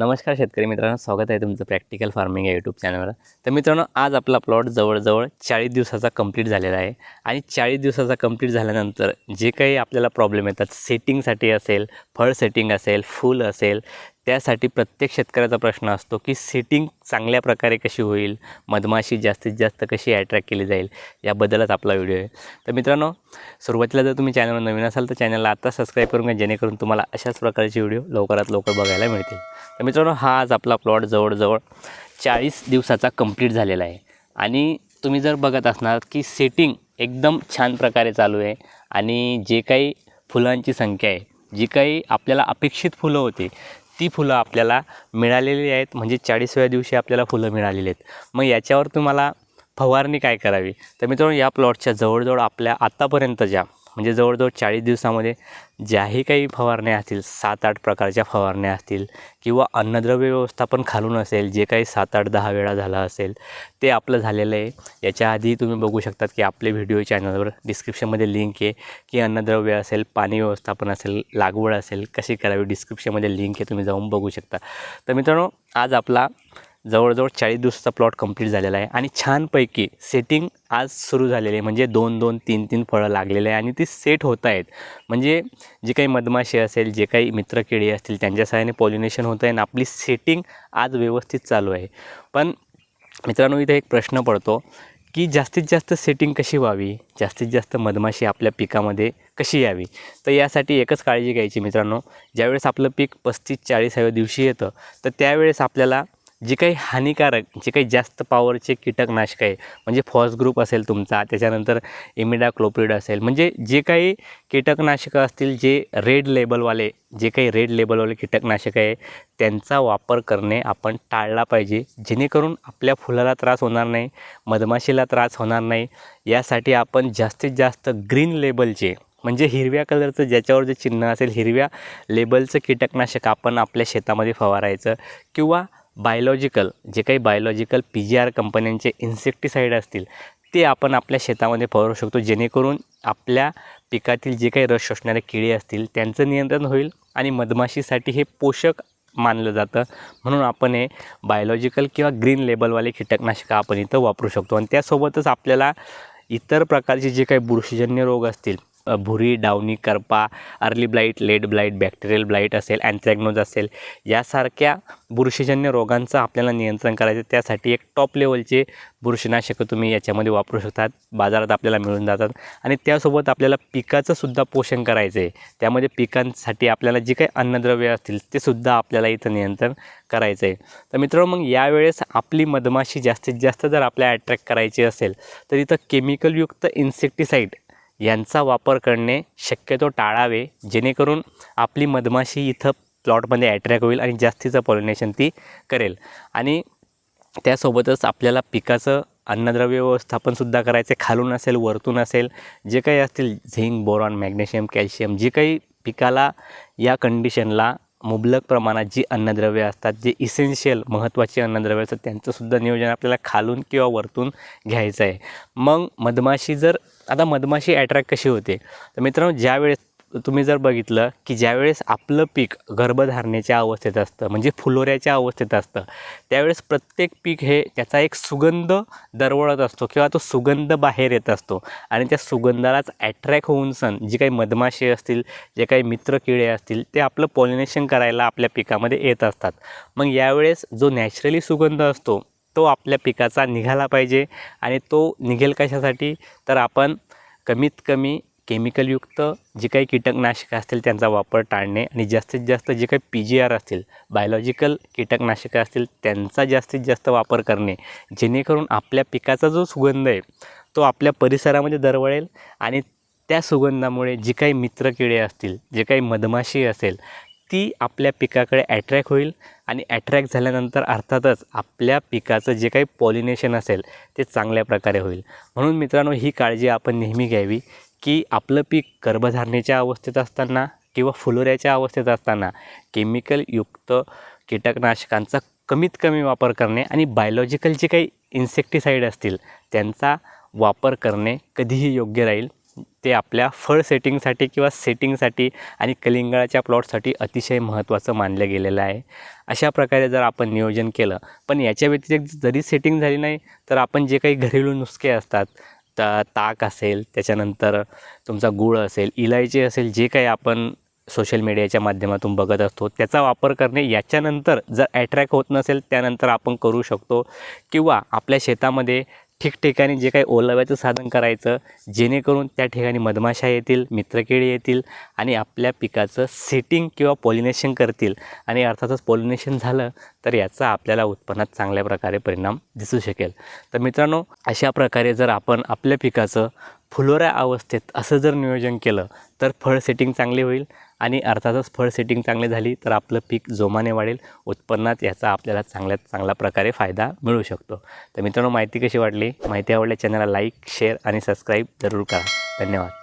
नमस्कार शेतकरी मित्रांनो स्वागत आहे तुमचं प्रॅक्टिकल फार्मिंग या यूट्यूब चॅनलवर तर मित्रांनो आज आपला प्लॉट जवळजवळ चाळीस दिवसाचा कंप्लीट झालेला आहे. आणि चाळीस दिवसाचा कंप्लीट झाल्यानंतर जे काही आपल्याला प्रॉब्लेम येतात सेटिंगसाठी असेल फळ सेटिंग असेल फूल असेल त्यासाठी प्रत्येक शेतकऱ्याचा प्रश्न असतो की सेटिंग चांगल्या प्रकारे कशी होईल मधमाशी जास्तीत जास्त कशी अट्रॅक्ट केली जाईल याबद्दलच आपला व्हिडिओ आहे. तर मित्रांनो सुरुवातीला जर तुम्ही चॅनलवर नवीन असाल तर चॅनलला आता सबस्क्राईब करून घ्या जेणेकरून तुम्हाला अशाच प्रकारचे व्हिडिओ लवकरात लवकर बघायला मिळतील. तर मित्रांनो हा आज आपला प्लॉट जवळजवळ चाळीस दिवसाचा कंप्लीट झालेला आहे. आणि तुम्ही जर बघत असणार की सेटिंग एकदम छान प्रकारे चालू आहे आणि जे काही फुलांची संख्या आहे जी काही आपल्याला अपेक्षित फुलं होती ती फुलं आपल्याला मिळालेली आहेत? म्हणजे चाळीसव्या दिवशी आपल्याला फुलं मिळालेली आहेत. मग याच्यावर तुम्हाला फवारणी काय करावी? तर मित्रांनो या प्लॉटच्या जवळजवळ आपल्या आत्तापर्यंत ज्या म्हणजे जवळजवळ चाळीस दिवसामध्ये ज्याही काही फवारण्या असतील सात आठ प्रकारच्या फवारण्या असतील किंवा अन्नद्रव्य व्यवस्थापन खालून असेल जे काही सात आठ दहा वेळा झालं असेल ते आपलं झालेलं आहे. याच्या आधी तुम्ही बघू शकतात की आपले व्हिडिओ चॅनलवर डिस्क्रिप्शनमध्ये लिंक आहे की अन्नद्रव्य असेल पाणी व्यवस्थापन असेल लागवड असेल कशी करावी डिस्क्रिप्शनमध्ये लिंक आहे तुम्ही जाऊन बघू शकता. तर मित्रांनो आज आपला जवळजवळ चाळीस दिवसाचा प्लॉट कंप्लीट झालेला आहे. आणि छानपैकी सेटिंग आज सुरू झालेली आहे. म्हणजे दोन दोन तीन तीन फळं लागलेले आहे आणि ती सेट होत आहेत. म्हणजे जे काही मधमाशी असेल जे काही मित्रकिडी असतील त्यांच्या सहाय्याने पॉलिनेशन होत आहे आणि आपली सेटिंग आज व्यवस्थित चालू आहे. पण मित्रांनो इथे एक प्रश्न पडतो की जास्तीत जास्त सेटिंग कशी व्हावी? जास्तीत जास्त मधमाशी आपल्या पिकामध्ये कशी यावी? तर यासाठी एकच काळजी घ्यायची मित्रांनो. ज्यावेळेस आपलं पीक पस्तीस चाळीसाव्या दिवशी येतं तर त्यावेळेस आपल्याला जे काही हानिकारक जे काही जास्त पॉवरचे कीटकनाशक आहे म्हणजे फॉस ग्रुप असेल तुमचा त्याच्यानंतर इमिडा क्लोप्रिड असेल म्हणजे जे काही कीटकनाशकं असतील जे रेड लेबलवाले जे काही रेड लेबलवाले कीटकनाशक आहे त्यांचा वापर करणे आपण टाळला पाहिजे. जेणेकरून आपल्या फुलाला त्रास होणार नाही मधमाशीला त्रास होणार नाही. यासाठी आपण जास्तीत जास्त ग्रीन लेबलचे म्हणजे हिरव्या कलरचं ज्याच्यावर जे चिन्ह असेल हिरव्या लेबलचं कीटकनाशक आपण आपल्या शेतामध्ये फवारायचं किंवा बायोलॉजिकल जे काही बायोलॉजिकल पी जी आर कंपन्यांचे इन्सेक्टिसाईड असतील ते आपण आपल्या शेतामध्ये फवारू शकतो. जेणेकरून आपल्या पिकातील जे काही रस शोषणारे किडे असतील त्यांचं नियंत्रण होईल आणि मधमाशीसाठी हे पोषक मानलं जातं. म्हणून आपण हे बायोलॉजिकल किंवा ग्रीन लेबलवाले कीटकनाशकं आपण इथं वापरू शकतो. आणि त्यासोबतच आपल्याला इतर प्रकारचे जे काही बुरशीजन्य रोग असतील भुरी डावणी करपा early blight late blight bacterial blight असेल अँथ्रॅग्नोज असेल यासारख्या बुरशीजन्य रोगांचं आपल्याला नियंत्रण करायचं त्यासाठी एक टॉप लेवलचे बुरशीनाशकं तुम्ही याच्यामध्ये वापरू शकतात. बाजारात आपल्याला मिळून जातात. आणि त्यासोबत आपल्याला पिकाचंसुद्धा पोषण करायचं आहे त्यामध्ये पिकांसाठी आपल्याला जे काही अन्नद्रव्य असतील ते सुद्धा आपल्याला इथं नियंत्रण करायचं आहे तर मित्रांनो मग यावेळेस आपली मधमाशी जास्तीत जास्त जर आपल्या अट्रॅक्ट करायची असेल तर इथं केमिकलयुक्त इन्सेक्टिसाईड यांचा वापर करणे शक्यतो टाळावे जेणेकरून आपली मधमाशी इथं प्लॉटमध्ये अट्रॅक्ट होईल आणि जास्तीचं पॉलिनेशन ती करेल. आणि त्यासोबतच आपल्याला पिकाचं अन्नद्रव्य व्यवस्थापनसुद्धा करायचं खालून असेल वरतून असेल जे काही असतील झिंक बोरॉन मॅग्नेशियम कॅल्शियम जे काही पिकाला या कंडिशनला मुबलक प्रमाणात जी अन्नद्रव्य असतात जे इसेन्शियल महत्त्वाची अन्नद्रव्य असतात त्यांचंसुद्धा नियोजन आपल्याला खालून किंवा वरतून घ्यायचं आहे मग मधमाशी जर आता मधमाशी ॲट्रॅक्ट कशी होते? तर मित्रांनो ज्यावेळेस तुम्ही जर बघितलं की ज्यावेळेस आपलं पीक गर्भधारणेच्या अवस्थेत असतं म्हणजे फुलोऱ्याच्या अवस्थेत असतं त्यावेळेस प्रत्येक पीक हे त्याचा एक सुगंध दरवळत असतो किंवा तो सुगंध बाहेर येत असतो. आणि त्या सुगंधालाच ॲट्रॅक्ट होऊन सण जी काही मधमाशी असतील जे काही मित्र किडे असतील ते आपलं पॉलिनेशन करायला आपल्या पिकामध्ये येत असतात. मग यावेळेस जो नॅचरली सुगंध असतो तो आपल्या पिकाचा निघाला पाहिजे. आणि तो निघेल कशासाठी? तर आपण कमीत कमी केमिकलयुक्त जे काही कीटकनाशकं असतील त्यांचा वापर टाळणे आणि जास्तीत जास्त जे काही पी जी आर असतील बायोलॉजिकल कीटकनाशकं असतील त्यांचा जास्तीत जास्त वापर करणे जेणेकरून आपल्या पिकाचा जो सुगंध आहे तो आपल्या परिसरामध्ये दरवळेल आणि त्या सुगंधामुळे जी काही मित्रकिडे असतील जे काही मधमाशी असेल ती आपल्या पिकाकडे ॲट्रॅक होईल आणि ॲट्रॅक झाल्यानंतर अर्थातच आपल्या पिकाचं जे काही पॉलिनेशन असेल ते चांगल्या प्रकारे होईल. म्हणून मित्रांनो ही काळजी आपण नेहमी घ्यावी. की आपलं पीक गर्भधारणेच्या अवस्थेत असताना किंवा फुलोऱ्याच्या अवस्थेत असताना केमिकलयुक्त कीटकनाशकांचा कमीत कमी वापर करणे आणि बायोलॉजिकल जे काही इन्सेक्टिसाईड असतील त्यांचा वापर करणे कधीही योग्य राहील. ते आपल्या फळ सेटिंगसाठी किंवा सेटिंगसाठी आणि कलिंगळाच्या प्लॉटसाठी अतिशय महत्त्वाचं मानलं गेलेलं आहे. अशा प्रकारे जर आपण नियोजन केलं पण याच्या व्यतिरिक्त जरी सेटिंग झाली नाही तर आपण जे काही घरेलू नुसके असतात तुमचा ताक असेल त्याच्यानंतर तुमचा गूळ असेल इलायची असेल जे काही आपण सोशल मीडियाच्या माध्यमातून बघत असतो त्याचा वापर करणे याच्यानंतर जर ॲट्रॅक्ट होत नसेल त्यानंतर आपण करू शकतो. किंवा आपल्या शेतामध्ये ठिकठिकाणी जे काही ओलाव्याचं साधन करायचं जेणेकरून त्या ठिकाणी मधमाशा येतील मित्रकिडे येतील आणि आपल्या पिकाचं सेटिंग किंवा पॉलिनेशन करतील. आणि अर्थातच पॉलिनेशन झालं तर याचा आपल्याला उत्पन्नात चांगल्या प्रकारे परिणाम दिसू शकेल. तर मित्रांनो अशा प्रकारे जर आपण आपल्या पिकाचं फुलोऱ्या अवस्थेत असं जर नियोजन केलं तर फळ सेटिंग चांगली होईल. आणि अर्थातच फळ सेटिंग चांगली झाली तर आपलं पीक जोमाने वाढेल उत्पन्नात याचा आपल्याला चांगल्यात चांगला प्रकारे फायदा मिळू शकतो. तर मित्रांनो माहिती कशी वाटली? माहिती आवडल्या चॅनलला लाईक शेअर आणि सबस्क्राईब जरूर करा. धन्यवाद.